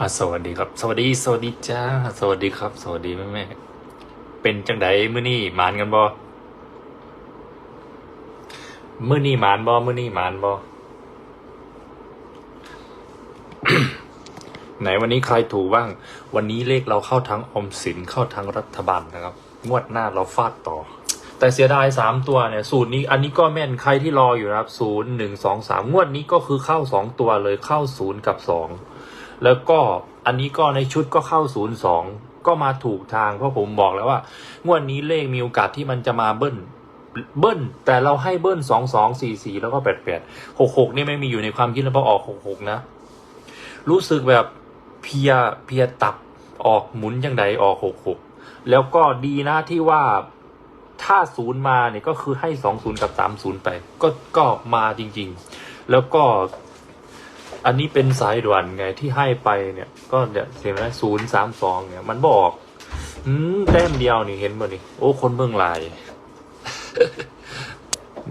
อะสวัสดีครับ สวัสดีสวัสดีจ้าสวัสดีครับ สวัสดีแม่แม่เป็นจังไดมื้อนี้หมานกันบ่มื้อนี้หมานบ่มื้อนี้หมานบ่ไหนวันนี้ใครถูกบ้าง วันนี้เลขเราเข้าทั้งอมสินเข้าทั้งรัฐบาลนะครับ งวดหน้าเราฟาดต่อ แต่เสียดายสามตัวเนี่ยสูตรนี้อันนี้ก็แม่นใครที่รออยู่นะครับศูนย์หนึ่งสองสามงวดนี้ก็คือเข้าสองตัวเลยเข้าศูนย์กับสอง แล้วก็อันนี้ก็ในชุดก็เข้าศูนย์สองก็มาถูกทางเพราะผมบอกแล้วว่างวดนี้เลขมีโอกาสที่มันจะมาเบิ้ลเบิ้ลแต่เราให้เบิ้ลสองสองสี่สี่แล้วก็แปดแปดหกหกนี่ไม่มีอยู่ในความคิดแล้วพอออกหกหกนะ รู้สึกแบบเพียเพียตับออกหมุนยังไงออกหกหกแล้วก็ดีนะที่ว่าถ้าศูนย์มาเนี่ยก็คือให้สองศูนย์กับสามศูนย์ไป ก็ก็มาจริง ๆ แล้วก็ อันนี้เป็นสายด่วนไงที่ให้ไปเนี่ยก็เนี่ยเห็นไหมศูนย์สามสองเนี่ย มันบอกอืมแต้มเดียวนี่เห็นบ่นี่โอ้คนเบื้องลาย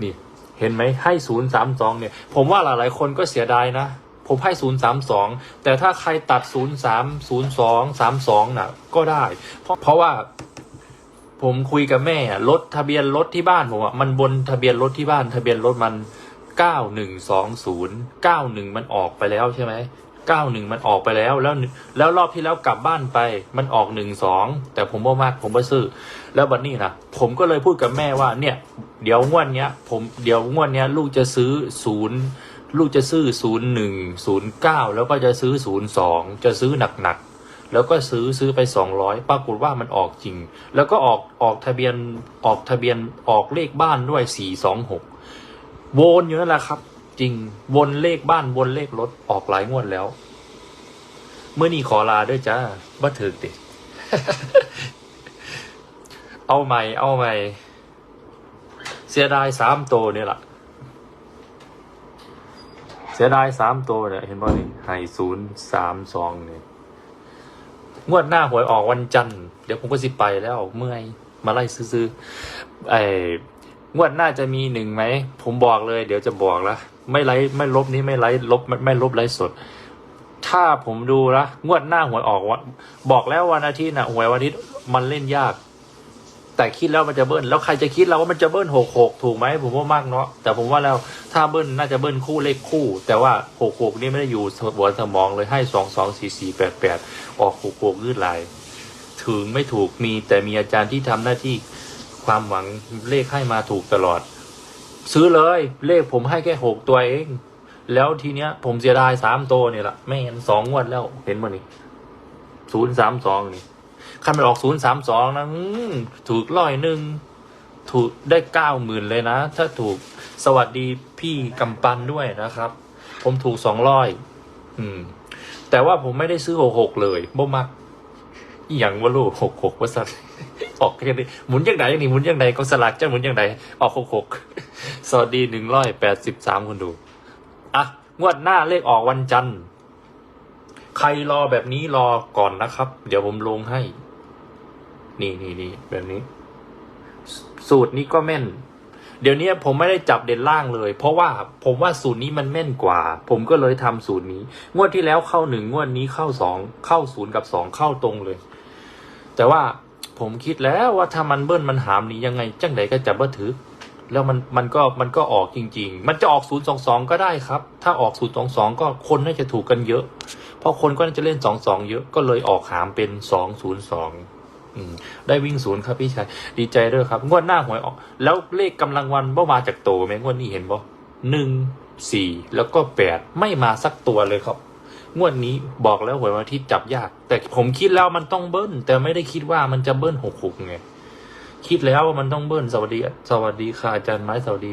นี่ เห็นไหมให้ศูนย์สามสองเนี่ย ผมว่าหลายๆคนก็เสียดายนะผมให้ศูนย์สามสองแต่ถ้าใครตัดศูนย์สามศูนย์สองสามสองน่ะ ก็ได้ เพราะเพราะว่าผมคุยกับแม่รถทะเบียนรถที่บ้านผมอะมันบนทะเบียนรถที่บ้าน ทะเบียนรถมัน เก้าหนึ่งสองศูนย์เก้าหนึ่งมันออกไปแล้วใช่ไหมเก้าหนึ่งมันออกไปแล้วแล้วแล้วรอบที่แล้วกลับบ้านไปมันออกหนึ่งสองแต่ผมบ่มากผมบ่ซื้อ แล้วบัดนี้นะผมก็เลยพูดกับแม่ว่าเนี่ยเดี๋ยวงวดเนี้ย ผมเดี๋ยวงวดเนี้ยลูกจะซื้อศูนย์ลูกจะซื้อศูนย์หนึ่งศูนย์เก้าแล้วก็จะซื้อศูนย์สองจะซื้อหนักๆแล้วก็ซื้อซื้อไปสองร้อยปรากฏว่ามันออกจริง แล้วก็ออกออกทะเบียนออกทะเบียนออกเลขบ้านด้วยสี่สองหก วนอยู่นั่นแหละครับ จริงวนเลขบ้านวนเลขรถออกหลายงวดแล้ว เมื่อนี้ขอลาด้วยจ้าบ่ถึกดิเอาใหม่ เอาใหม่ เสียดายสามตัวเนี่ยแหละเสียดายสามตัวเนี่ยเห็นป่ะนี่ไฮศูนย์สามสองเนี่ยงวดหน้าหวยออกวันจันทร์ เดี๋ยวผมก็สิไปแล้ว เมื่อย มาไล่ซื้อๆไอ้ งวดหน้าจะมีหนึ่งไหม ผมบอกเลย เดี๋ยวจะบอกละไม่ไลไม่ลบนี้ไม่ไลลบไม่ไม่ลบไลสด ถ้าผมดูนะงวดหน้าหวยออกวันบอกแล้ววันอาทิตย์นะหวยวันอาทิตย์มันเล่นยาก แต่คิดแล้วมันจะเบิ้ลแล้วใครจะคิดแล้วว่ามันจะเบิ้ลหกหกถูกไหมผมว่ามากเนาะแต่ผมว่าแล้วถ้าเบิ้ลน่าจะเบิ้ลคู่เลขคู่ แต่ว่าหกหกนี่ไม่ได้อยู่หัวสมองเลยให้สองสองสี่สี่แปดแปดออกหกหกยืดลายถึงไม่ถูกมีแต่มีอาจารย์ที่ทำหน้าที่ ความหวังเลขให้มาถูกตลอด ซื้อเลยเลขผมให้แค่หกตัวเอง แล้วทีเนี้ย ผมเสียดายสามตัวเนี่ยละไม่เห็นสองงวดแล้วเห็นมั้นี่ศูนย์สามสองนี่คันมันออกศูนย์สามสองนะถูกร้อยหนึ่งถูกได้เก้าหมื่นเลยนะ ถ้าถูกสวัสดีพี่กำปันด้วยนะครับ ผมถูกสองร้อยอืม แต่ว่าผมไม่ได้ซื้อหกหกเลยบ่มักอย่างว่าลูกหกหกว่าสัตว์ ออกยังไงหมุนยังไงนี่หมุนยังไงก็สลักจะหมุนยังไงออกหกหกสวัสดีหนึ่งร้อยแปดสิบสามคนดูอะงวดหน้าเลขออกวันจันทร์ใครรอแบบนี้รอก่อนนะครับ เดี๋ยวผมลงให้ นี่นี่นี่แบบนี้ สูตรนี้ก็แม่น เดี๋ยวนี้ผมไม่ได้จับเด่นล่างเลย เพราะว่าผมว่าสูตรนี้มันแม่นกว่า ผมก็เลยทำสูตรนี้ งวดที่แล้วเข้าหนึ่งงวดนี้เข้าสองเข้าศูนย์กับสองเข้าตรงเลย แต่ว่า ผมคิดแล้วว่าถ้ามันเบิ้ลมันหามนี้ยังไง จังไดก็จะบ่ถือแล้วมันมันก็มันก็ออกจริง ๆ มันจะออกศูนย์สองสองก็ได้ครับ ถ้าออกศูนย์สองสองก็คนน่าจะถูกกันเยอะ เพราะคนก็น่าจะเล่นสองสองเยอะก็เลยออกหามเป็นสองศูนย์สองได้วิ่งศูนย์ครับพี่ชาย ดีใจด้วยครับ งวดหน้าหวยออก แล้วเลขกำลังวันบ่มาจากโตไหมงวดนี้เห็นบ่หนึ่งสี่แล้วก็แปดไม่มาสักตัวเลยครับ งวดนี้บอกแล้วหวยวันอาที่จับยาก แต่ผมคิดแล้วมันต้องเบิ้ล แต่ไม่ได้คิดว่ามันจะเบิ้ลหกหกไง คิดแล้วว่ามันต้องเบิ้ลสวัสดี สวัสดีค่ะอาจารย์ไม้สวัสดี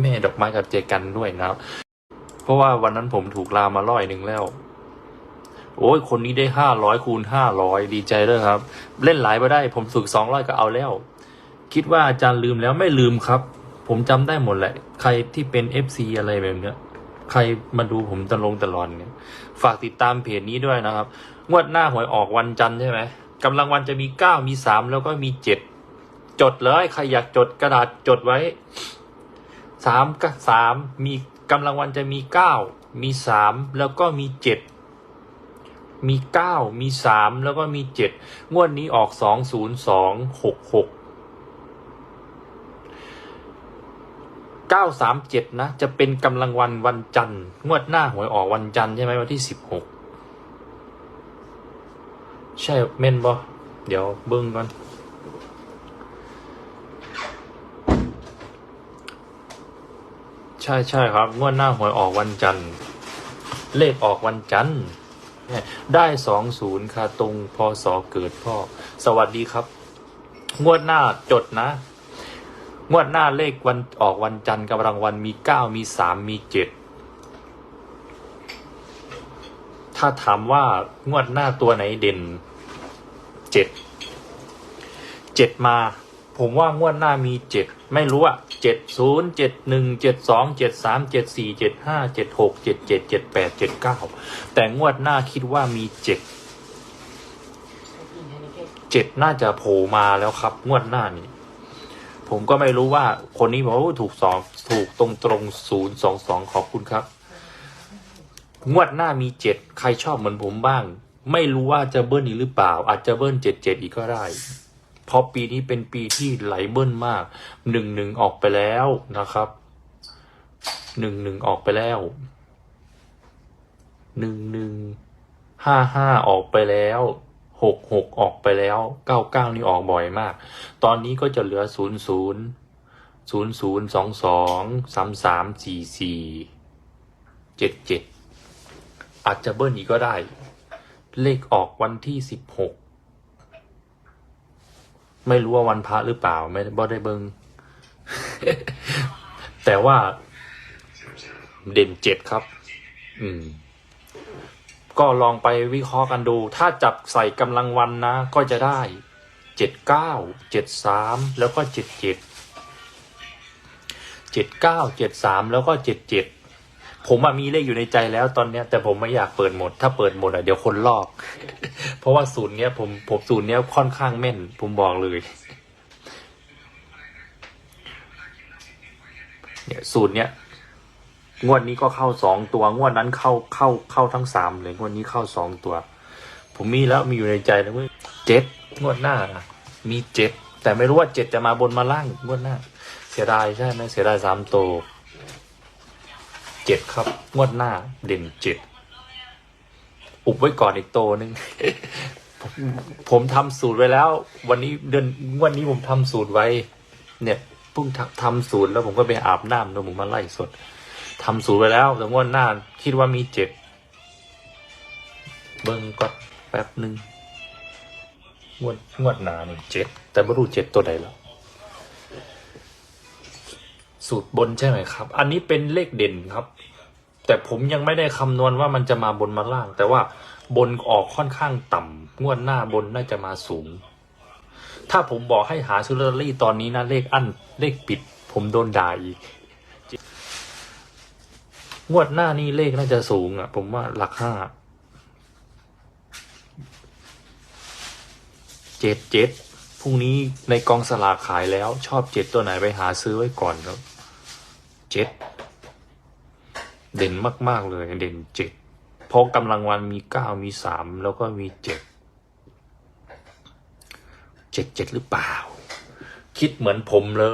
แม่ดอกไม้กับเจกันด้วยนะครับ เพราะว่าวันนั้นผมถูกลามาร้อยหนึ่งแล้ว โอ้ยคนนี้ได้ห้าร้อยคูณห้าร้อยดีใจด้วยครับ เล่นหลายไปได้ ผมฝึกสองร้อยก็เอาแล้ว คิดว่าอาจารย์ลืมแล้วไม่ลืมครับ ผมจำได้หมดแหละ ใครที่เป็นเอฟซีอะไรแบบเนี้ย ใครมาดูผมตะลงตลอดเนี่ย ฝากติดตามเพจนี้ด้วยนะครับ งวดหน้าหวยออกวันจันทร์ใช่ไหมกำลังวันจะมีเก้ามีสามแล้วก็มีเจ็ดจดเลยใครอยากจดกระดาษจดไว้สามกับสามมีกำลังวันจะมีเก้ามีสามแล้วก็มีเจ็ดมีเก้ามีสามแล้วก็มีเจ็ดงวดนี้ออกสองศูนย์สองหกหก เก้าสามเจ็ดนะ จะเป็นกำลังวันวันจันทร์งวดหน้าหวยออกวันจันทร์ใช่ไหมวันที่สิบหกใช่เม่นบอเดี๋ยวเบิ้งก่อน ใช่ใช่ครับ งวดหน้าหวยออกวันจันทร์ เลขออกวันจันทร์ ได้สองศูนย์ค่ะตรงพศเกิดพ่อ สวัสดีครับ งวดหน้าจดนะ งวดหน้าเลขวันออกวันจันทร์กำลังวันมีเก้ามีสามมีเจ็ดถ้าถามว่างวดหน้าตัวไหนเด่นเจ็ดเจ็ดมา ผมว่างวดหน้ามีเจ็ดไม่รู้อะเจ็ดศูนย์เจ็ดหนึ่งเจ็ดสองเจ็ดสามเจ็ดสี่เจ็ดห้าเจ็ดหกเจ็ดเจ็ดเจ็ดแปดเจ็ดเก้าแต่งวดหน้าคิดว่ามีเจ็ดเจ็ดน่าจะโผล่มาแล้วครับ งวดหน้านี้ ผมก็ไม่รู้ว่าคนนี้บอกว่าถูกสองถูกตรงตรงศูนย์สองสองขอบคุณครับ งวดหน้ามีเจ็ดใครชอบเหมือนผมบ้าง ไม่รู้ว่าจะเบิ้ลอีกหรือเปล่า อาจจะเบิ้ลเจ็ดเจ็ดอีกก็ได้ เพราะปีนี้เป็นปีที่ไหลเบิ้ลมากหนึ่งหนึ่งออกไปแล้วนะครับหนึ่งหนึ่งออกไปแล้วหนึ่งหนึ่งห้าห้าออกไปแล้ว หกหกออกไปแล้วเก้าเก้านี่ออกบ่อยมาก ตอนนี้ก็จะเหลือศูนย์ศูนย์ศูนย์ศูนย์สองสองสามสามสี่สี่เจ็ดเจ็ดอาจจะเบิ้ลอีกก็ได้ เลขออกวันที่สิบหกไม่รู้ว่าวันพระหรือเปล่าไม่ได้บ่ได้เบิงแต่ว่าเด่นเจ็ดครับ อืม ก็ลองไปวิเคราะห์กันดู ถ้าจับใส่กำลังวันนะ ก็จะได้เจ็ดเก้าเจ็ดสามแล้วก็เจ็ดเจ็ดเจ็ดเก้าเจ็ดสามแล้วก็เจ็ดเจ็ดผมมีเลขอยู่ในใจแล้วตอนเนี้ย แต่ผมไม่อยากเปิดหมด ถ้าเปิดหมดอะเดี๋ยวคนลอก เพราะว่าศูนย์เนี้ยผมผมศูนย์เนี้ยค่อนข้างแม่น ผมบอกเลยเนี่ยสูตรเนี้ย งวดนี้ก็เข้าสองตัว งวดนั้นเข้าเข้าเข้าทั้งสามเลย งวดนี้เข้าสองตัว ผมมีแล้วมีอยู่ในใจแล้วเว้ยเจ็ดงวดหน้านะมีเจ็ดแต่ไม่รู้ว่าเจ็ดจะมาบนมาล่างงวดหน้า เสียดายใช่ไหมเสียดายสามตัวเจ็ดครับ งวดหน้า เด่นเจ็ดอุบไว้ก่อนอีกโตวหนึงผมผมทำสูตรไว้แล้ว วันนี้เดือนวันนี้ผมทำสูตรไว้ เนี่ยเพิ่งทำทำสูตรแล้วผมก็ไปอาบน้ำแล้วผมมาไล่สด ทำสูตรไว้แล้วแต่งวดหน้าคิดว่ามีเจ็ดเบิ้งก่อนแป๊บหนึ่งงวดงวดหน้านี่เจ็ดแต่ไม่รู้เจ็ดตัวใดแล้ว สูตรบนใช่ไหมครับ อันนี้เป็นเลขเด่นครับ แต่ผมยังไม่ได้คำนวณว่ามันจะมาบนมาล่าง แต่ว่าบนออกค่อนข้างต่ำงวดหน้าบนน่าจะมาสูง ถ้าผมบอกให้หาซื้อลอตเตอรี่ตอนนี้นะเลขอั้นเลขปิด ผมโดนด่าอีก งวดหน้านี่เลขน่าจะสูงอะ ผมว่าหลักห้าเจ็ดเจ็ดพรุ่งนี้ในกองสลากขายแล้ว ชอบเจ็ดตัวไหนไปหาซื้อไว้ก่อนครับเจ็ดเด่นมาก ๆ เลย เด่นเจ็ดเพราะกำลังวันมีเก้ามีสามแล้วก็มีเจ็ดเจ็ดเจ็ดหรือเปล่า คิดเหมือนผมเลย